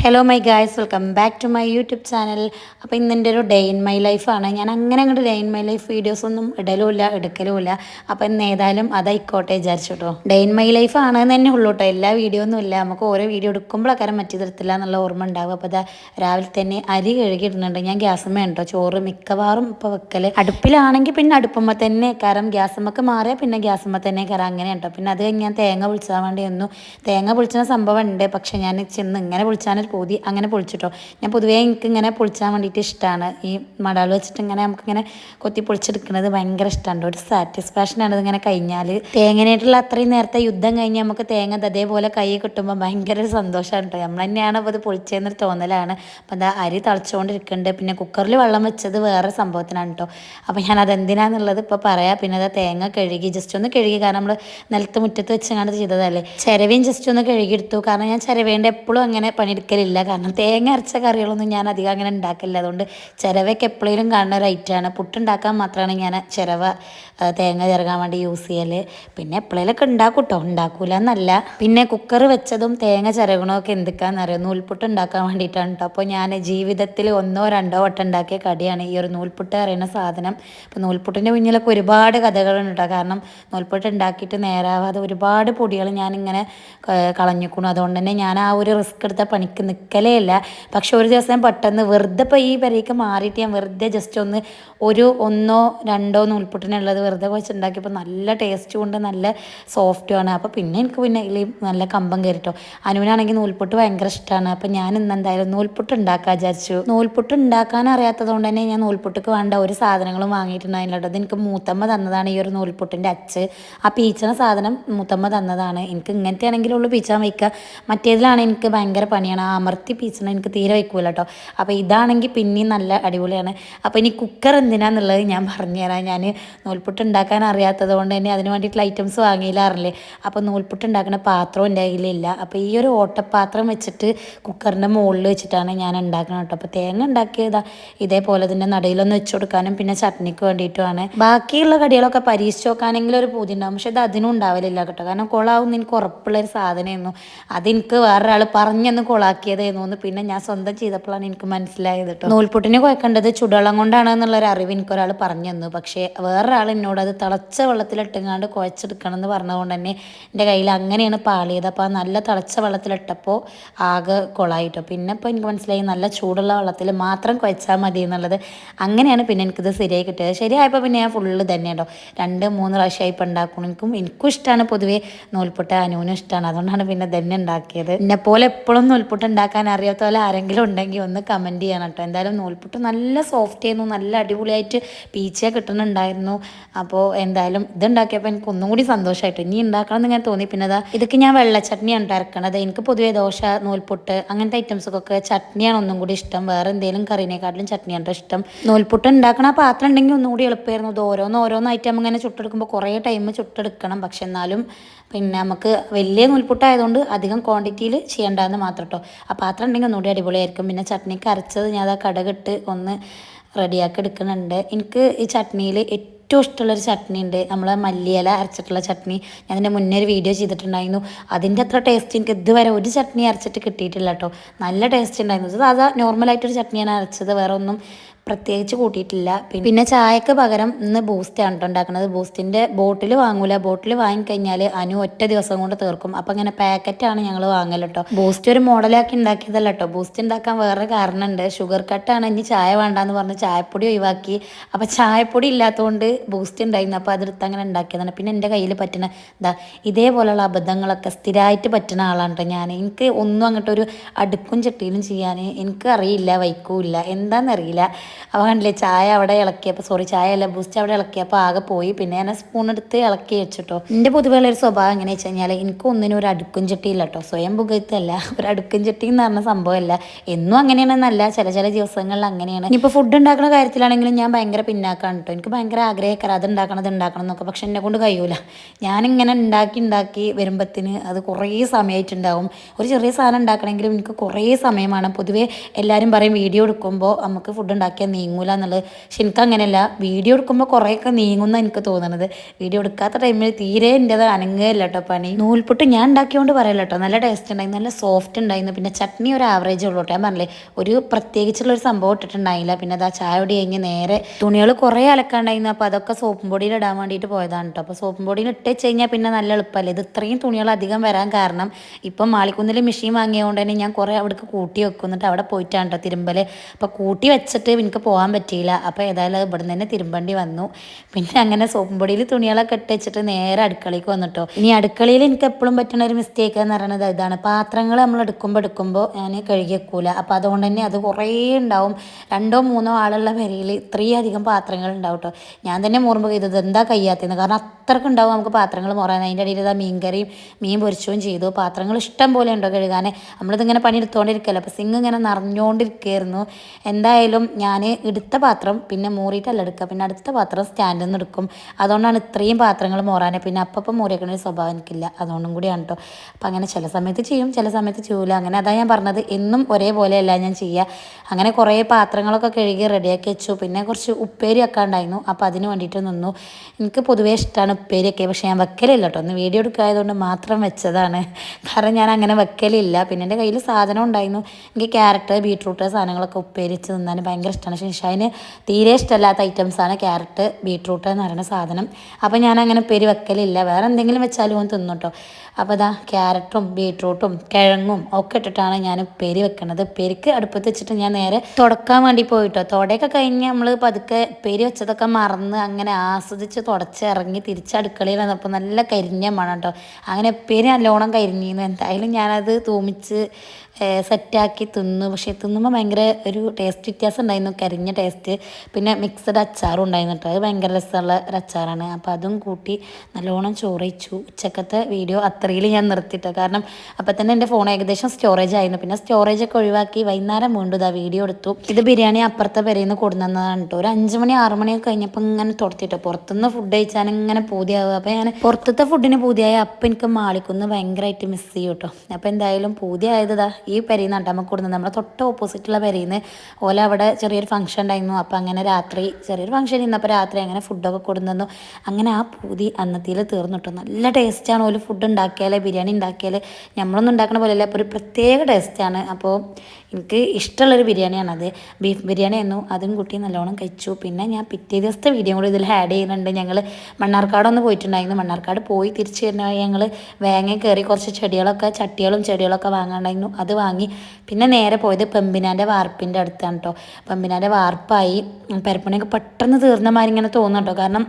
Hello my guys welcome back to my YouTube channel അപ്പോൾ ഇന്ന് എന്റെ ഒരു ഡേ ഇൻ മൈ ലൈഫാണ് ഞാൻ അങ്ങനെ അങ്ങോട്ട് day in my life videos ഒന്നും ഇടലുമില്ല എടുക്കലുമില്ല അപ്പോൾ ഇന്ന് ഏതായാലും അതായിക്കോട്ടെ വിചാരിച്ചു കേട്ടോ ഡേ ഇൻ മൈ ലൈഫ് ആണെന്ന് തന്നെ ഉള്ളൂ കേട്ടോ എല്ലാ വീഡിയോ ഒന്നും ഇല്ല. നമുക്ക് ഓരോ വീഡിയോ എടുക്കുമ്പോഴൊക്കെ മറ്റു തരത്തില്ല എന്നുള്ള ഓർമ്മ ഉണ്ടാവും. അപ്പോൾ അതാ രാവിലെ തന്നെ അരി കഴുകിയിടുന്നുണ്ട്. ഞാൻ ഗ്യാസമ്മ ഉണ്ടോ? ചോറ് മിക്കവാറും ഇപ്പോൾ വെക്കൽ അടുപ്പിലാണെങ്കിൽ പിന്നെ അടുപ്പമ്മ തന്നെ കാരണം ഗ്യാസമ്മക്ക് മാറിയാൽ പിന്നെ ഗ്യാസമ്മ തന്നെ കയറാം. അങ്ങനെ കേട്ടോ പിന്നെ അത് ഞാൻ തേങ്ങ പൊളിച്ചാൻ വേണ്ടി തേങ്ങ പൊളിച്ചുന്ന സംഭവം ഉണ്ട്. പക്ഷേ ഞാൻ ചെന്ന് ഇങ്ങനെ പൊളിച്ചാനൊരു പൂതി അങ്ങനെ പൊളിച്ചിട്ടോ. ഞാൻ പൊതുവേ എനിക്ക് ഇങ്ങനെ പൊളിച്ചാൻ വേണ്ടിയിട്ട് ഇഷ്ടമാണ് ഈ മടാൾ വെച്ചിട്ട് ഇങ്ങനെ നമുക്കിങ്ങനെ കൊത്തി പൊളിച്ചെടുക്കുന്നത് ഭയങ്കര ഇഷ്ടമാണ് ഒരു സാറ്റിസ്ഫാക്ഷനാണ് ഇതിങ്ങനെ കഴിഞ്ഞാൽ തേങ്ങനായിട്ടുള്ള അത്രയും നേരത്തെ യുദ്ധം കഴിഞ്ഞ് നമുക്ക് തേങ്ങ അതേപോലെ കൈ കിട്ടുമ്പോൾ ഭയങ്കര ഒരു സന്തോഷമാണ് കേട്ടോ നമ്മൾ തന്നെയാണ് അപ്പോൾ ഇത് പൊളിച്ചതെന്നൊരു തോന്നലാണ്. അപ്പം എന്താ അരി തളച്ചുകൊണ്ടിരിക്കുന്നുണ്ട് പിന്നെ കുക്കറിൽ വെള്ളം വെച്ചത് വേറെ സംഭവത്തിനാണ് കേട്ടോ അപ്പോൾ ഞാൻ അതെന്തിനാന്നുള്ളത് ഇപ്പോൾ പറയാം. പിന്നെ അത് തേങ്ങ കഴുകി ജസ്റ്റ് ഒന്ന് കഴുകി. കാരണം നമ്മൾ നിലത്ത് മുറ്റത്ത് വെച്ചങ്ങാണ്ട് ചെയ്തതല്ലേ. ചിരവയും ജസ്റ്റ് ഒന്ന് കഴുകിയെടുത്തു കാരണം ഞാൻ ചിരവേണ്ട എപ്പോഴും അങ്ങനെ പണിയെടുക്കലില്ല കാരണം തേങ്ങ അരച്ച കറികളൊന്നും ഞാൻ അധികം അങ്ങനെ ഉണ്ടാക്കില്ല അതുകൊണ്ട് ചിരവയ്ക്ക് എപ്പോഴേലും കാണുന്ന ഒരു ഐറ്റമാണ് പുട്ടുണ്ടാക്കാൻ മാത്രമാണ് ഞാൻ ചിരവ തേങ്ങ ചിരകാൻ വേണ്ടി യൂസ് ചെയ്യൽ പിന്നെ എപ്പോഴേലൊക്കെ ഉണ്ടാക്കും കേട്ടോ ഉണ്ടാക്കൂല എന്നല്ല പിന്നെ കുക്കർ വെച്ചതും തേങ്ങ ചിരകണമൊക്കെ എന്തൊക്കെയാണെന്നറിയാം നൂൽപുട്ട് ഉണ്ടാക്കാൻ വേണ്ടിയിട്ടാണ് കേട്ടോ അപ്പോൾ ഞാൻ ജീവിതത്തിൽ ഒന്നോ രണ്ടോ വട്ടം ഉണ്ടാക്കിയ കടിയാണ് ഈ ഒരു നൂൽപുട്ട് പറയുന്ന സാധനം. അപ്പോൾ നൂൽപുട്ടിന്റെ പിന്നിലൊക്കെ ഒരുപാട് കഥകളുണ്ട് കേട്ടോ കാരണം നൂൽപുട്ട് ഉണ്ടാക്കിയിട്ട് നേരാവാതെ ഒരുപാട് പൊടികൾ ഞാനിങ്ങനെ കളഞ്ഞിക്കണു. അതുകൊണ്ട് തന്നെ ഞാൻ ആ ഒരു റിസ്ക് എടുത്ത പണിക്ക് നിൽക്കലേ ഇല്ല പക്ഷെ ഒരു ദിവസം പെട്ടെന്ന് വെറുതെ ഇപ്പോൾ ഈ പെരയ്ക്ക് മാറിയിട്ട് ഞാൻ വെറുതെ ജസ്റ്റ് ഒന്ന് ഒരു ഒന്നോ രണ്ടോ നൂൽപുട്ടിനുള്ളത് വെറുതെ വെച്ചുണ്ടാക്കിയപ്പോൾ നല്ല ടേസ്റ്റ് കൊണ്ട് നല്ല സോഫ്റ്റുമാണ് അപ്പോൾ പിന്നെ എനിക്ക് പിന്നെ നല്ല കമ്പം കയറിട്ടോ. അനുവിനാണെങ്കിൽ നൂൽപുട്ട് ഭയങ്കര ഇഷ്ടമാണ് അപ്പോൾ ഞാൻ ഇന്ന് എന്തായാലും നൂൽപുട്ട് ഉണ്ടാക്കാൻ വിചാരിച്ചു. നൂൽപുട്ട് ഉണ്ടാക്കാൻ അറിയാത്തത് കൊണ്ട് തന്നെ ഞാൻ നൂൽപുട്ടിക്ക് വേണ്ട ഒരു സാധനങ്ങളും വാങ്ങിയിട്ടുണ്ടായില്ല അത് എനിക്ക് മൂത്തമ്മ തന്നതാണ് ഈ ഒരു നൂൽപുട്ടിന്റെ അച്ച്. ആ പീച്ചണ സാധനം മൂത്തമ്മ തന്നതാണ്. എനിക്ക് ഇങ്ങനത്തെ ആണെങ്കിലുള്ളൂ പീച്ചാൻ വയ്ക്കുക. മറ്റേതിലാണ് എനിക്ക് ഭയങ്കര പണിയാണ്. ആ അമർത്തി പീച്ചണ എനിക്ക് തീരെ വയ്ക്കൂല കേട്ടോ അപ്പോൾ ഇതാണെങ്കിൽ പിന്നെയും നല്ല അടിപൊളിയാണ്. അപ്പോൾ ഇനി കുക്കർ എന്തിനാന്നുള്ളത് ഞാൻ പറഞ്ഞുതരാം ഞാൻ നൂൽപുട്ട് ഉണ്ടാക്കാൻ അറിയാത്തത് കൊണ്ട് തന്നെ അതിന് വേണ്ടിയിട്ടുള്ള ഐറ്റംസ് വാങ്ങിയില്ലാറില്ലേ? അപ്പോൾ നൂൽപുട്ട് ഉണ്ടാക്കുന്ന പാത്രം എന്റെ കയ്യിലില്ല. അപ്പോൾ ഈ ഒരു ഓട്ടപ്പാത്രം വെച്ചിട്ട് കുക്കറിന്റെ മുകളിൽ വെച്ചിട്ടാണ് ഞാൻ ഉണ്ടാക്കുന്നത് കേട്ടോ അപ്പോൾ തേങ്ങ ഉണ്ടാക്കിയതാ ഇതേപോലെ തന്നെ നടയിലൊന്ന് വെച്ച് കൊടുക്കാനും പിന്നെ ചട്നിക്ക് വേണ്ടിയിട്ടുമാണ് ബാക്കിയുള്ള കടികളൊക്കെ പരീക്ഷിച്ച് നോക്കാനെങ്കിലും ഒരു പൂതി ഉണ്ടാവും പക്ഷെ അത് അതിനും ഉണ്ടാവലില്ല കേട്ടോ. കാരണം കൊളാവും എനിക്ക് ഉറപ്പുള്ളൊരു സാധനമായിരുന്നു അതെനിക്ക് വേറൊരാൾ പറഞ്ഞെന്ന് കൊളാക്കിയതായിരുന്നു എന്ന് പിന്നെ ഞാൻ സ്വന്തം ചെയ്തപ്പോഴാണ് എനിക്ക് മനസ്സിലായത് കേട്ടോ നൂൽപുട്ടിനെ കുഴക്കേണ്ടത് ചുടളം കൊണ്ടാണ് എന്നുള്ള ഒരു അറിവ് എനിക്ക് ഒരാൾ പറഞ്ഞു തന്നു പക്ഷേ വേറൊരാൾ എന്നോട് അത് തിളച്ച വെള്ളത്തിലിട്ടുങ്ങാണ്ട് കുഴച്ചെടുക്കണം എന്ന് പറഞ്ഞതുകൊണ്ട് തന്നെ എന്റെ കയ്യിൽ അങ്ങനെയാണ് പാളിയത്. അപ്പോൾ ആ നല്ല തിളച്ച വെള്ളത്തിലിട്ടപ്പോൾ ആകെ കൊളായിട്ടോ. പിന്നെ ഇപ്പോൾ എനിക്ക് മനസ്സിലായി നല്ല ചൂടുള്ള വെള്ളത്തിൽ മാത്രം കുഴച്ചാൽ മതി എന്നുള്ളത്. അങ്ങനെയാണ് പിന്നെ എനിക്കിത് ശരിയായി കിട്ടിയത്. ശരിയായപ്പോൾ പിന്നെ ഞാൻ ഫുള്ള് തന്നെ കേട്ടോ രണ്ട് മൂന്ന് പ്രാവശ്യമായി ഇപ്പം ഉണ്ടാക്കണം. എനിക്കും എനിക്കും ഇഷ്ടമാണ് പൊതുവേ നൂൽപുട്ട് അനുവിനും ഇഷ്ടമാണ് അതുകൊണ്ടാണ് പിന്നെ തന്നെ ഉണ്ടാക്കിയത്. എന്നെ പോലെ എപ്പോഴും നൂൽപുട്ട് ഉണ്ടാക്കാൻ അറിയാത്ത പോലെ ആരെങ്കിലും ഉണ്ടെങ്കിൽ ഒന്ന് കമന്റ് ചെയ്യണം കേട്ടോ. എന്തായാലും നൂൽപുട്ട് നല്ല സോഫ്റ്റ് ആയിരുന്നു. നല്ല അടിപൊളിയായിട്ട് പീച്ചയെ കിട്ടുന്നുണ്ടായിരുന്നു. അപ്പോൾ എന്തായാലും ഇത് ഉണ്ടാക്കിയപ്പോൾ എനിക്ക് ഒന്നും കൂടി സന്തോഷമായിട്ട് ഇനി ഉണ്ടാക്കണം എന്ന് ഇങ്ങനെ തോന്നി. പിന്നെ അതാ ഇതൊക്കെ ഞാൻ വെള്ളച്ചട്നിയാണ് ഇറക്കണത് എനിക്ക് പൊതുവേ ദോശ നൂൽപുട്ട് അങ്ങനത്തെ ഐറ്റംസൊക്കെ ചട്നിയാണ് ഒന്നും കൂടി ഇഷ്ടം. വേറെ എന്തെങ്കിലും കറീനെക്കാട്ടിലും ചട്നിയാണ് ഇഷ്ടം. നൂൽപുട്ട് ഉണ്ടാക്കണ പാത്രം ഉണ്ടെങ്കിൽ ഒന്നും കൂടി എളുപ്പമായിരുന്നു. ഇത് ഓരോന്ന് ഓരോന്ന് ഐറ്റം ഇങ്ങനെ ചുട്ടെടുക്കുമ്പോൾ കുറേ ടൈം ചുട്ടെടുക്കണം. പക്ഷെ എന്നാലും പിന്നെ നമുക്ക് വലിയ നൂൽപുട്ടായതുകൊണ്ട് അധികം ക്വാണ്ടിറ്റിയിൽ ചെയ്യേണ്ടതെന്ന് മാത്രം കേട്ടോ ആ പാത്രം ഉണ്ടെങ്കിൽ ഒന്നുകൂടി അടിപൊളിയായിരിക്കും. പിന്നെ ചട്നിക്ക് അരച്ചത് ഞാൻ ആ കടകിട്ട് ഒന്ന് റെഡിയാക്കി എടുക്കുന്നുണ്ട്. എനിക്ക് ഈ ചട്നിയിൽ ഏറ്റവും ഇഷ്ടമുള്ളൊരു ചട്നി ഉണ്ട്. നമ്മൾ മല്ലിയില അരച്ചിട്ടുള്ള ചട്നി. ഞാൻ അതിന്റെ മുന്നേ ഒരു വീഡിയോ ചെയ്തിട്ടുണ്ടായിരുന്നു. അതിന്റെ അത്ര ടേസ്റ്റ് എനിക്ക് ഇതുവരെ ഒരു ചട്നി അരച്ചിട്ട് കിട്ടിയിട്ടില്ല കേട്ടോ നല്ല ടേസ്റ്റ് ഉണ്ടായിരുന്നു. അത് സാധാ നോർമലായിട്ടൊരു ചട്നിയാണ് അരച്ചത്. വേറെ ഒന്നും പ്രത്യേകിച്ച് കൂട്ടിയിട്ടില്ല. പിന്നെ ചായക്ക് പകരം ഇന്ന് ബൂസ്റ്റ് കേട്ടോ ഉണ്ടാക്കുന്നത് ബൂസ്റ്റിന്റെ ബോട്ടിൽ വാങ്ങൂല. ബോട്ടിൽ വാങ്ങിക്കഴിഞ്ഞാൽ അനു ഒറ്റ ദിവസം കൊണ്ട് തീർക്കും. അപ്പം പാക്കറ്റ് പാക്കറ്റാണ് ഞങ്ങൾ വാങ്ങൽ കേട്ടോ ബൂസ്റ്റ് ഒരു മോഡലാക്കി ഉണ്ടാക്കിയതല്ല കേട്ടോ ബൂസ്റ്റ് ഉണ്ടാക്കാൻ വേറെ കാരണമുണ്ട് ഷുഗർ കട്ടാണ് ഇനി ചായ വേണ്ടാന്ന് പറഞ്ഞ് ചായപ്പൊടി ഒഴിവാക്കി. അപ്പം ചായപ്പൊടി ഇല്ലാത്തതുകൊണ്ട് ബൂസ്റ്റ് ഉണ്ടായിരുന്നു അപ്പോൾ അതെടുത്ത് അങ്ങനെ ഉണ്ടാക്കിയതാണ് പിന്നെ എന്റെ കയ്യിൽ പറ്റുന്ന ഇതാ ഇതേപോലെയുള്ള അബദ്ധങ്ങളൊക്കെ സ്ഥിരമായിട്ട് പറ്റുന്ന ആളാണ് ഞാൻ എനിക്ക് ഒന്നും അങ്ങോട്ടൊരു അടുക്കും ചട്ടിയിലും ചെയ്യാൻ എനിക്ക് അറിയില്ല വൈക്കൂല്ല. എന്താണെന്നറിയില്ല അപ്പോൾ കണ്ടില്ലേ ചായ അവിടെ ഇളക്കിയപ്പോൾ സോറി ചായ അല്ല ബൂസ്റ്റ് അവിടെ ഇളക്കിയപ്പോൾ ആകെ പോയി. പിന്നെ ഞാൻ സ്പൂൺ എടുത്ത് ഇളക്കി വെച്ചിട്ടോ. എന്റെ പൊതുവെയുള്ള ഒരു സ്വഭാവം എങ്ങനെ വെച്ച് കഴിഞ്ഞാൽ എനിക്ക് ഒന്നിനും ഒരു അടുക്കും ചട്ടിയില്ല കേട്ടോ സ്വയം പുകയത്തല്ല. ഒരു അടുക്കും ചട്ടി എന്ന് പറഞ്ഞ സംഭവമല്ല. എന്നും അങ്ങനെയാണെന്നല്ല. ചില ചില ദിവസങ്ങളിൽ അങ്ങനെയാണ്. ഇനിയിപ്പോൾ ഫുഡ് ഉണ്ടാക്കുന്ന കാര്യത്തിലാണെങ്കിലും ഞാൻ ഭയങ്കര പിന്നാക്കാണ് കേട്ടോ എനിക്ക് ഭയങ്കര ആഗ്രഹക്കാരം. അത് ഉണ്ടാക്കണം അത് ഉണ്ടാക്കണം എന്നൊക്കെ. പക്ഷെ എന്നെ കൊണ്ട് കഴിയൂല. ഞാനിങ്ങനെ ഉണ്ടാക്കി ഉണ്ടാക്കി വരുമ്പത്തിന് അത് കുറേ സമയമായിട്ടുണ്ടാവും ഒരു ചെറിയ സാധനം ഉണ്ടാക്കണമെങ്കിലും എനിക്ക് കുറേ സമയമാണ്. പൊതുവേ എല്ലാവരും പറയും വീഡിയോ എടുക്കുമ്പോൾ നമുക്ക് ഫുഡ് ഉണ്ടാക്കിയാൽ ഉണ്ടാക്കിയാൽ നീങ്ങൂല എന്നുള്ളത്. പക്ഷെ അങ്ങനെയല്ല. വീഡിയോ എടുക്കുമ്പോൾ കുറേയൊക്കെ നീങ്ങുന്ന എനിക്ക് തോന്നുന്നത് വീഡിയോ എടുക്കാത്ത ടൈമിൽ തീരെ എന്റെത് അനങ്ങുകയില്ല കേട്ടോ പണി. നൂൽപുട്ട് ഞാൻ ഉണ്ടാക്കിയോണ്ട് പറയല്ല കേട്ടോ നല്ല ടേസ്റ്റ് ഉണ്ടായിരുന്നു നല്ല സോഫ്റ്റ് ഉണ്ടായിരുന്നു. പിന്നെ ചട്നി ഒരു ആവറേജ് ഉള്ളൂ കേട്ടോ ഞാൻ പറഞ്ഞില്ലേ ഒരു പ്രത്യേകിച്ചുള്ള ഒരു സംഭവം ഇട്ടിട്ടുണ്ടായില്ല. പിന്നെ അതാ ചായ പൊടി കഴിഞ്ഞ് നേരെ തുണികൾ കുറേ അലക്കാണ്ടായിരുന്നു. അപ്പോൾ അതൊക്കെ സോപ്പും പൊടിയിൽ ഇടാൻ വേണ്ടിയിട്ട് പോയതാണ് കേട്ടോ അപ്പോൾ സോപ്പും പൊടിയിൽ ഇട്ട് വെച്ച് കഴിഞ്ഞാൽ പിന്നെ നല്ല എളുപ്പമല്ലേ ഇത് ഇത്രയും തുണികൾ അധികം വരാൻ കാരണം ഇപ്പം മാളിക്കുന്നിൽ മെഷീൻ വാങ്ങിയതുകൊണ്ട് തന്നെ ഞാൻ കുറേ അവിടേക്ക് കൂട്ടി വെക്കും. എന്നിട്ട് അവിടെ പോയിട്ടാണ് കേട്ടോ തിരുമ്പൽ അപ്പോൾ കൂട്ടി വെച്ചിട്ട് എനിക്ക് പോകാൻ പറ്റിയില്ല. അപ്പോൾ ഏതായാലും അത് ഇവിടുന്ന് തന്നെ തിരുമ്പേണ്ടി വന്നു. പിന്നെ അങ്ങനെ സോപ്പും പൊടിയിൽ തുണികളൊക്കെ ഇട്ട് വെച്ചിട്ട് നേരെ അടുക്കളയ്ക്ക് വന്നിട്ടോ ഇനി അടുക്കളയിൽ എനിക്ക് എപ്പോഴും പറ്റുന്ന ഒരു മിസ്റ്റേക്ക് എന്ന് പറയുന്നത് ഇതാണ്. പാത്രങ്ങൾ നമ്മൾ എടുക്കുമ്പോൾ എടുക്കുമ്പോൾ ഞാൻ കഴുകി വെക്കൂല. അപ്പോൾ അതുകൊണ്ട് തന്നെ അത് കുറേ ഉണ്ടാവും. രണ്ടോ മൂന്നോ ആളുള്ള പെരയിൽ ഇത്രയും അധികം പാത്രങ്ങൾ ഉണ്ടാവും കേട്ടോ ഞാൻ തന്നെ മുറുമ്പ് ചെയ്തത് എന്താ കയ്യാത്തതെന്ന്. കാരണം അത്രയ്ക്ക് ഉണ്ടാവും നമുക്ക് പാത്രങ്ങൾ മുറാൻ. അതിന്റെ ഇടയിൽ ഇതാ മീൻ കറിയും മീൻ പൊരിച്ചും ചെയ്തു. പാത്രങ്ങൾ ഇഷ്ടം പോലെ ഉണ്ടോ കഴുകാൻ നമ്മളിതിങ്ങനെ പണിയെടുത്തുകൊണ്ടിരിക്കല്ലോ അപ്പോൾ സിങ് ഇങ്ങനെ നിറഞ്ഞുകൊണ്ടിരിക്കുകയായിരുന്നു എന്തായാലും ഞാൻ എടുത്ത പാത്രം പിന്നെ മൂറിയിട്ടല്ല എടുക്കുക. പിന്നെ അടുത്ത പാത്രം സ്റ്റാൻഡിൽ നിന്ന് എടുക്കും. അതുകൊണ്ടാണ് ഇത്രയും പാത്രങ്ങൾ മോറാനെ. പിന്നെ അപ്പം മൂറിയേക്കണ ഒരു സ്വഭാവം എനിക്കില്ല. അതുകൊണ്ടും കൂടിയാണ് കേട്ടോ അപ്പം അങ്ങനെ ചില സമയത്ത് ചെയ്യും ചില സമയത്ത് ചെയ്യൂല. അങ്ങനെ അതാ ഞാൻ പറഞ്ഞത്. എന്നും ഒരേപോലെയല്ല ഞാൻ ചെയ്യുക അങ്ങനെ കുറേ പാത്രങ്ങളൊക്കെ കഴുകി റെഡിയാക്കി വെച്ചു. പിന്നെ കുറച്ച് ഉപ്പേരി ഒക്കെ ഉണ്ടായിരുന്നു അപ്പോൾ അതിന് വേണ്ടിയിട്ട് നിന്നു. എനിക്ക് പൊതുവേ ഇഷ്ടമാണ് ഉപ്പേരിയൊക്കെ. പക്ഷേ ഞാൻ വെക്കലില്ല കേട്ടോ ഒന്ന് വീഡിയോ എടുക്കായതുകൊണ്ട് മാത്രം വെച്ചതാണ്. കാരണം ഞാൻ അങ്ങനെ വെക്കലില്ല. പിന്നെ എന്റെ കയ്യിൽ സാധനം ഉണ്ടായിരുന്നു. എനിക്ക് ക്യാരറ്റ് ബീട്രൂട്ട് സാധനങ്ങളൊക്കെ ഉപ്പേരിച്ച് തിന്നാൻ ഭയങ്കര ഇഷ്ടമാണ്. പക്ഷേ ഷൈന് തീരെ ഇഷ്ടമല്ലാത്ത ഐറ്റംസാണ് ക്യാരറ്റ് ബീട്രൂട്ട് എന്ന് പറയുന്ന സാധനം. അപ്പോൾ ഞാൻ അങ്ങനെ പേര് വെക്കലില്ല വേറെ എന്തെങ്കിലും വെച്ചാലും ഓൻ തിന്നു കേട്ടോ അപ്പോൾ ഇതാ ക്യാരറ്റും ബീട്രൂട്ടും കിഴങ്ങും ഒക്കെ ഇട്ടിട്ടാണ് ഞാൻ പേര് വെക്കുന്നത് പേരിക്ക് അടുപ്പത്ത് വെച്ചിട്ട് ഞാൻ നേരെ തുടക്കാൻ വേണ്ടി പോയിട്ടോ. തുടയൊക്കെ കഴിഞ്ഞ് നമ്മൾ പതുക്കെ പേര് വെച്ചതൊക്കെ മറന്ന് അങ്ങനെ ആസ്വദിച്ച് തുടച്ച് ഇറങ്ങി തിരിച്ച് അടുക്കളയിൽ വന്നപ്പോൾ നല്ല കരിഞ്ഞ മണം കേട്ടോ അങ്ങനെ പേര് നല്ലോണം കരിഞ്ഞിരുന്നു. എന്തായാലും ഞാനത് തൂമിച്ച് സെറ്റാക്കി തിന്നു. പക്ഷേ തിന്നുമ്പോൾ ഭയങ്കര ഒരു ടേസ്റ്റ് വ്യത്യാസം ഉണ്ടായിരുന്നു. കരിഞ്ഞ ടേസ്റ്റ് പിന്നെ മിക്സഡ് അച്ചാറും ഉണ്ടായിരുന്നു കേട്ടോ. അത് ഭയങ്കര രസമുള്ള ഒരു അച്ചാറാണ്. അപ്പോൾ അതും കൂട്ടി നല്ലോണം ചോറിച്ചു ഉച്ചക്കത്തെ വീഡിയോ അത്രയിൽ ഞാൻ നിർത്തിയിട്ടോ കാരണം അപ്പോൾ തന്നെ എന്റെ ഫോൺ ഏകദേശം സ്റ്റോറേജ് ആയിരുന്നു. പിന്നെ സ്റ്റോറേജ് ഒക്കെ ഒഴിവാക്കി വൈകുന്നേരം വീണ്ടും ഇതാ വീഡിയോ എടുത്തു. ഇത് ബിരിയാണി അപ്പുറത്തെ പെരയിൽ നിന്ന് കൊടുന്നതാണ് കേട്ടോ. ഒരു അഞ്ച് മണി ആറ് മണിയൊക്കെ കഴിഞ്ഞപ്പോൾ ഇങ്ങനെ തുടത്തിട്ടോ. പുറത്തുനിന്ന് ഫുഡ് കഴിച്ചാൽ ഇങ്ങനെ പൂതിയാവുക. അപ്പോൾ ഞാൻ പുറത്തത്തെ ഫുഡിന് പൂതിയായ അപ്പം എനിക്ക് മാളിക്കുന്ന് ഭയങ്കരമായിട്ട് മിസ് ചെയ്യും കേട്ടോ. അപ്പോൾ എന്തായാലും പൂതിയായത് ഈ പെരയിൽ നിന്ന് നമുക്ക് കൂടുന്നത്. നമ്മുടെ തൊട്ട് ഓപ്പോസിറ്റുള്ള പെരയിൽ നിന്ന് ഓല അവിടെ ചെറിയൊരു ഫംഗ്ഷൻ ഉണ്ടായിരുന്നു. അപ്പോൾ അങ്ങനെ രാത്രി ചെറിയൊരു ഫംഗ്ഷൻ ഇന്നപ്പോൾ രാത്രി അങ്ങനെ ഫുഡൊക്കെ കൊടുന്നു അങ്ങനെ ആ പൂതി അന്നത്തിൽ തീർന്നിട്ടു നല്ല ടേസ്റ്റാണ് ഓൽ ഫുഡ് ഉണ്ടാക്കിയാൽ ബിരിയാണി ഉണ്ടാക്കിയാൽ നമ്മളൊന്നും ഉണ്ടാക്കുന്ന പോലെയല്ല. അപ്പോൾ ഒരു പ്രത്യേക ടേസ്റ്റാണ് അപ്പോൾ എനിക്ക് ഇഷ്ടമുള്ളൊരു അത്. ബീഫ് ബിരിയാണി ആയിരുന്നു. അതും കുട്ടി നല്ലോണം കഴിച്ചു. പിന്നെ ഞാൻ പിറ്റേ ദിവസത്തെ വീഡിയോ കൂടി ഇതിൽ ആഡ് ചെയ്യുന്നുണ്ട്. ഞങ്ങൾ മണ്ണാർക്കാടൊന്ന് പോയിട്ടുണ്ടായിരുന്നു. മണ്ണാർക്കാട് പോയി തിരിച്ചു വരുന്ന ഞങ്ങൾ വേങ്ങ കയറി കുറച്ച് ചെടികളൊക്കെ ചട്ടികളും ചെടികളൊക്കെ വാങ്ങാണ്ടായിരുന്നു. അത് വാങ്ങി. പിന്നെ നേരെ പോയത് പെമ്പിനാന്റെ വാർപ്പിന്റെ അടുത്താണ് കേട്ടോ പെമ്പിനാന്റെ വാർപ്പായി. പരപ്പണിയൊക്കെ പെട്ടെന്ന് തീർന്ന മാതിരി ഇങ്ങനെ തോന്നും കേട്ടോ കാരണം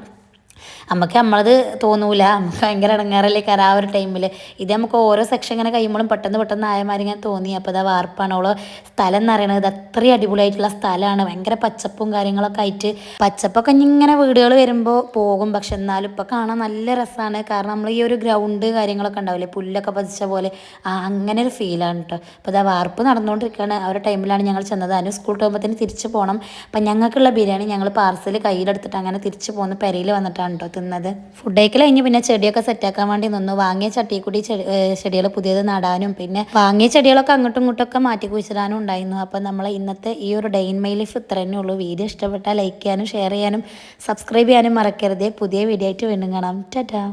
നമുക്ക് നമ്മളത് തോന്നൂല. നമുക്ക് ഭയങ്കര ഇടങ്ങാറല്ലേ കാരണം ആ ഒരു ടൈമിൽ ഇത് നമുക്ക് ഓരോ സെക്ഷൻ ഇങ്ങനെ കഴിയുമ്പോഴും പെട്ടെന്ന് പെട്ടെന്ന് ആയമാരി ഇങ്ങനെ തോന്നി. അപ്പോൾ ഇതാ വാർപ്പാണ്. ഓൾ സ്ഥലം എന്ന് പറയുന്നത് ഇത് അത്രയും അടിപൊളിയായിട്ടുള്ള സ്ഥലമാണ്. ഭയങ്കര പച്ചപ്പും കാര്യങ്ങളൊക്കെ ആയിട്ട്. പച്ചപ്പൊക്കെ ഇങ്ങനെ വീടുകൾ വരുമ്പോൾ പോകും. പക്ഷെ എന്നാലും ഇപ്പോൾ കാണാൻ നല്ല രസമാണ് കാരണം നമ്മൾ ഈ ഒരു ഗ്രൗണ്ട് കാര്യങ്ങളൊക്കെ ഉണ്ടാവില്ലേ? പുല്ലൊക്കെ പതിച്ച പോലെ. ആ അങ്ങനെ ഒരു ഫീലാണ് കേട്ടോ അപ്പോൾ ഇതാ വാർപ്പ് നടന്നുകൊണ്ടിരിക്കുകയാണ് ആ ഒരു ടൈമിലാണ് ഞങ്ങൾ ചെന്നത്. അതിന് സ്കൂൾ ടൈമ്പത്തിന് തിരിച്ച് പോകണം അപ്പം ഞങ്ങൾക്കുള്ള ബിരിയാണി ഞങ്ങൾ പാർസൽ കയ്യിലെടുത്തിട്ട് അങ്ങനെ തിരിച്ച് പോകുന്ന പെരയിൽ വന്നിട്ടാണ്. കേട്ടോ തിന്നത് ഫുഡ് കഴിക്കൽ കഴിഞ്ഞ് പിന്നെ ചെടിയൊക്കെ സെറ്റാക്കാൻ വേണ്ടി നിന്നു. വാങ്ങിയ ചട്ടിയിൽ കൂടി ചെടികൾ പുതിയത് നടാനും പിന്നെ വാങ്ങിയ ചെടികളൊക്കെ അങ്ങോട്ടും ഇങ്ങോട്ടും ഒക്കെ മാറ്റി കുഴിച്ചിടാനും ഉണ്ടായിരുന്നു. അപ്പോൾ നമ്മൾ ഇന്നത്തെ ഈ ഒരു ഡെയിൻ മൈ ലൈഫ് ഇത്ര തന്നെ ഉള്ളൂ. വീഡിയോ ഇഷ്ടപ്പെട്ടാൽ ലൈക്ക് ചെയ്യാനും ഷെയർ ചെയ്യാനും സബ്സ്ക്രൈബ് ചെയ്യാനും മറക്കരുത്. പുതിയ വീഡിയോ ആയിട്ട് വീണ്ടും കാണാം. ടാറ്റാ.